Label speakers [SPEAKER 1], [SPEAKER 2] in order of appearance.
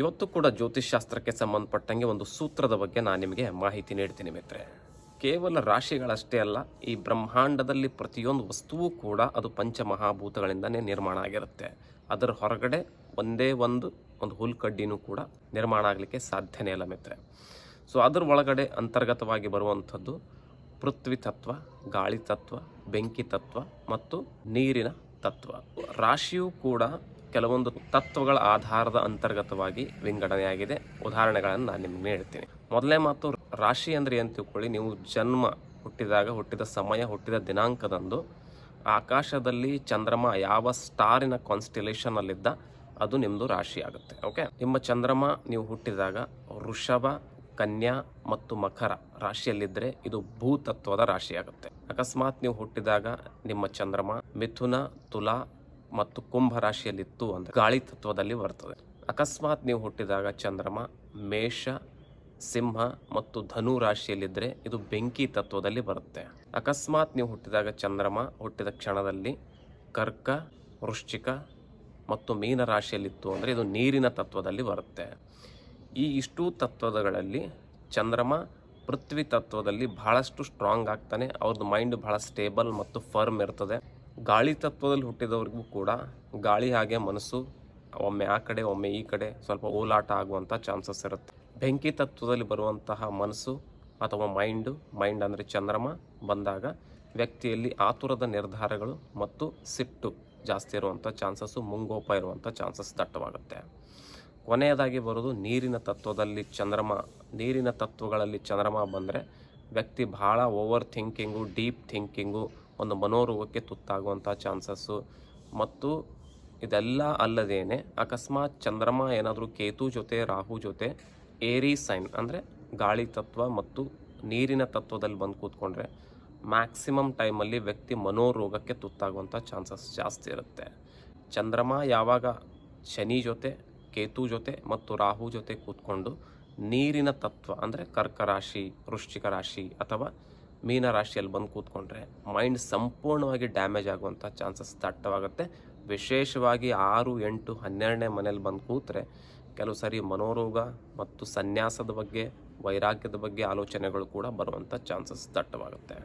[SPEAKER 1] ಇವತ್ತು ಕೂಡ ಜ್ಯೋತಿಷ್ಶಾಸ್ತ್ರಕ್ಕೆ ಸಂಬಂಧಪಟ್ಟಂಗೆ ಒಂದು ಸೂತ್ರದ ಬಗ್ಗೆ ನಾನು ನಿಮಗೆ ಮಾಹಿತಿ ನೀಡ್ತೀನಿ ಮಿತ್ರೆ ಕೇವಲ ರಾಶಿಗಳಷ್ಟೇ ಅಲ್ಲ, ಈ ಬ್ರಹ್ಮಾಂಡದಲ್ಲಿ ಪ್ರತಿಯೊಂದು ವಸ್ತುವು ಕೂಡ ಅದು ಪಂಚಮಹಾಭೂತಗಳಿಂದನೇ ನಿರ್ಮಾಣ ಆಗಿರುತ್ತೆ. ಅದರ ಹೊರಗಡೆ ಒಂದೇ ಒಂದು ಒಂದು ಹುಲ್ಕಡ್ಡಿನೂ ಕೂಡ ನಿರ್ಮಾಣ ಆಗಲಿಕ್ಕೆ ಸಾಧ್ಯನೇ ಇಲ್ಲ ಮಿತ್ರೆ ಸೊ ಅದರ ಒಳಗಡೆ ಅಂತರ್ಗತವಾಗಿ ಬರುವಂಥದ್ದು ಪೃಥ್ವಿ ತತ್ವ, ಗಾಳಿ ತತ್ವ, ಬೆಂಕಿ ತತ್ವ ಮತ್ತು ನೀರಿನ ತತ್ವ. ರಾಶಿಯೂ ಕೂಡ ಕೆಲವೊಂದು ತತ್ವಗಳ ಆಧಾರದ ಅಂತರ್ಗತವಾಗಿ ವಿಂಗಡಣೆಯಾಗಿದೆ ಉದಾಹರಣೆಗಳನ್ನು ನಾನು ನಿಮ್ಗೆ ಹೇಳ್ತೀನಿ. ಮೊದಲೇ ಮಾತು, ರಾಶಿ ಅಂದರೆ ಏನು ತಿಳ್ಕೊಳ್ಳಿ? ನೀವು ಜನ್ಮ ಹುಟ್ಟಿದಾಗ, ಹುಟ್ಟಿದ ಸಮಯ, ಹುಟ್ಟಿದ ದಿನಾಂಕದಂದು ಆಕಾಶದಲ್ಲಿ ಚಂದ್ರಮ ಯಾವ ಸ್ಟಾರಿನ ಕಾನ್ಸ್ಟಿಲೇಷನಲ್ಲಿದ್ದ ಅದು ನಿಮ್ಮದು ರಾಶಿ ಆಗುತ್ತೆ, ಓಕೆ? ನಿಮ್ಮ ಚಂದ್ರಮ ನೀವು ಹುಟ್ಟಿದಾಗ ವೃಷಭ, ಕನ್ಯಾ ಮತ್ತು ಮಕರ ರಾಶಿಯಲ್ಲಿದ್ದರೆ ಇದು ಭೂತತ್ವದ ರಾಶಿ ಆಗುತ್ತೆ. ಅಕಸ್ಮಾತ್ ನೀವು ಹುಟ್ಟಿದಾಗ ನಿಮ್ಮ ಚಂದ್ರಮ ಮಿಥುನ, ತುಲಾ ಮತ್ತು ಕುಂಭ ರಾಶಿಯಲ್ಲಿತ್ತು ಅಂದರೆ ಗಾಳಿ ತತ್ವದಲ್ಲಿ ಬರ್ತದೆ. ಅಕಸ್ಮಾತ್ ನೀವು ಹುಟ್ಟಿದಾಗ ಚಂದ್ರಮ, ಮೇಷ, ಸಿಂಹ ಮತ್ತು ಧನು ರಾಶಿಯಲ್ಲಿದ್ದರೆ ಇದು ಬೆಂಕಿ ತತ್ವದಲ್ಲಿ ಬರುತ್ತೆ. ಅಕಸ್ಮಾತ್ ನೀವು ಹುಟ್ಟಿದಾಗ ಚಂದ್ರಮ, ಹುಟ್ಟಿದ ಕ್ಷಣದಲ್ಲಿ ಕರ್ಕ, ವೃಶ್ಚಿಕ ಮತ್ತು ಮೀನ ರಾಶಿಯಲ್ಲಿತ್ತು ಅಂದರೆ ಇದು ನೀರಿನ ತತ್ವದಲ್ಲಿ ಬರುತ್ತೆ. ಈ ಇಷ್ಟೂ ತತ್ವಗಳಲ್ಲಿ ಚಂದ್ರಮ ಪೃಥ್ವಿ ತತ್ವದಲ್ಲಿ ಬಹಳಷ್ಟು ಸ್ಟ್ರಾಂಗ್ ಆಗ್ತಾನೆ. ಅವ್ರದ್ದು ಮೈಂಡ್ ಬಹಳ ಸ್ಟೇಬಲ್ ಮತ್ತು ಫರ್ಮ್ ಇರ್ತದೆ. ಗಾಳಿ ತತ್ವದಲ್ಲಿ ಹುಟ್ಟಿದವ್ರಿಗೂ ಕೂಡ ಗಾಳಿ ಹಾಗೆ ಮನಸ್ಸು, ಒಮ್ಮೆ ಆ ಕಡೆ, ಒಮ್ಮೆ ಈ ಕಡೆ ಸ್ವಲ್ಪ ಓಲಾಟ ಆಗುವಂಥ ಚಾನ್ಸಸ್ ಇರುತ್ತೆ. ಬೆಂಕಿ ತತ್ವದಲ್ಲಿ ಬರುವಂತಹ ಮನಸ್ಸು ಅಥವಾ ಮೈಂಡು, ಮೈಂಡ್ ಅಂದರೆ ಚಂದ್ರಮ, ಬಂದಾಗ ವ್ಯಕ್ತಿಯಲ್ಲಿ ಆತುರದ ನಿರ್ಧಾರಗಳು ಮತ್ತು ಸಿಟ್ಟು ಜಾಸ್ತಿ ಇರುವಂಥ ಚಾನ್ಸಸ್ಸು, ಮುಂಗೋಪ ಇರುವಂಥ ಚಾನ್ಸಸ್ ದಟ್ಟವಾಗುತ್ತೆ. ಕೊನೆಯದಾಗಿ ಬರೋದು ನೀರಿನ ತತ್ವದಲ್ಲಿ ಚಂದ್ರಮ. ನೀರಿನ ತತ್ವಗಳಲ್ಲಿ ಚಂದ್ರಮ ಬಂದರೆ ವ್ಯಕ್ತಿ ಭಾಳ ಓವರ್ ಥಿಂಕಿಂಗು, ಡೀಪ್ ಥಿಂಕಿಂಗು ಒಂದು ಮನೋರೋಗಕ್ಕೆ ತುತ್ತಾಗುವಂಥ ಚಾನ್ಸಸ್ಸು. ಮತ್ತು ಇದೆಲ್ಲ ಅಲ್ಲದೇನೆ ಅಕಸ್ಮಾತ್ ಚಂದ್ರಮ ಏನಾದರೂ ಕೇತು ಜೊತೆ, ರಾಹು ಜೊತೆ, ಏರಿ ಸೈನ್ ಅಂದರೆ ಗಾಳಿ ತತ್ವ ಮತ್ತು ನೀರಿನ ತತ್ವದಲ್ಲಿ ಬಂದು ಕೂತ್ಕೊಂಡ್ರೆ ಮ್ಯಾಕ್ಸಿಮಮ್ ಟೈಮಲ್ಲಿ ವ್ಯಕ್ತಿ ಮನೋರೋಗಕ್ಕೆ ತುತ್ತಾಗುವಂಥ ಚಾನ್ಸಸ್ ಜಾಸ್ತಿ ಇರುತ್ತೆ. ಚಂದ್ರಮ ಯಾವಾಗ ಶನಿ ಜೊತೆ, ಕೇತು ಜೊತೆ ಮತ್ತು ರಾಹು ಜೊತೆ ಕೂತ್ಕೊಂಡು ನೀರಿನ ತತ್ವ ಅಂದರೆ ಕರ್ಕ ರಾಶಿ ವೃಶ್ಚಿಕ ರಾಶಿ ಅಥವಾ ಮೀನ ರಾಶಿಯಲ್ಲಿ ಬಂದು ಕೂತ್ಕೊಂಡ್ರೆ ಮೈಂಡ್ ಸಂಪೂರ್ಣವಾಗಿ ಡ್ಯಾಮೇಜ್ ಆಗುವಂಥ ಚಾನ್ಸಸ್ ದಟ್ಟವಾಗುತ್ತೆ. ವಿಶೇಷವಾಗಿ ಆರು, ಎಂಟು, ಹನ್ನೆರಡನೇ ಮನೇಲಿ ಬಂದು ಕೂತ್ರೆ ಕೆಲವು ಸರಿ ಮನೋರೋಗ ಮತ್ತು ಸನ್ಯಾಸದ ಬಗ್ಗೆ, ವೈರಾಗ್ಯದ ಬಗ್ಗೆ ಆಲೋಚನೆಗಳು ಕೂಡ ಬರುವಂಥ ಚಾನ್ಸಸ್ ದಟ್ಟವಾಗುತ್ತೆ.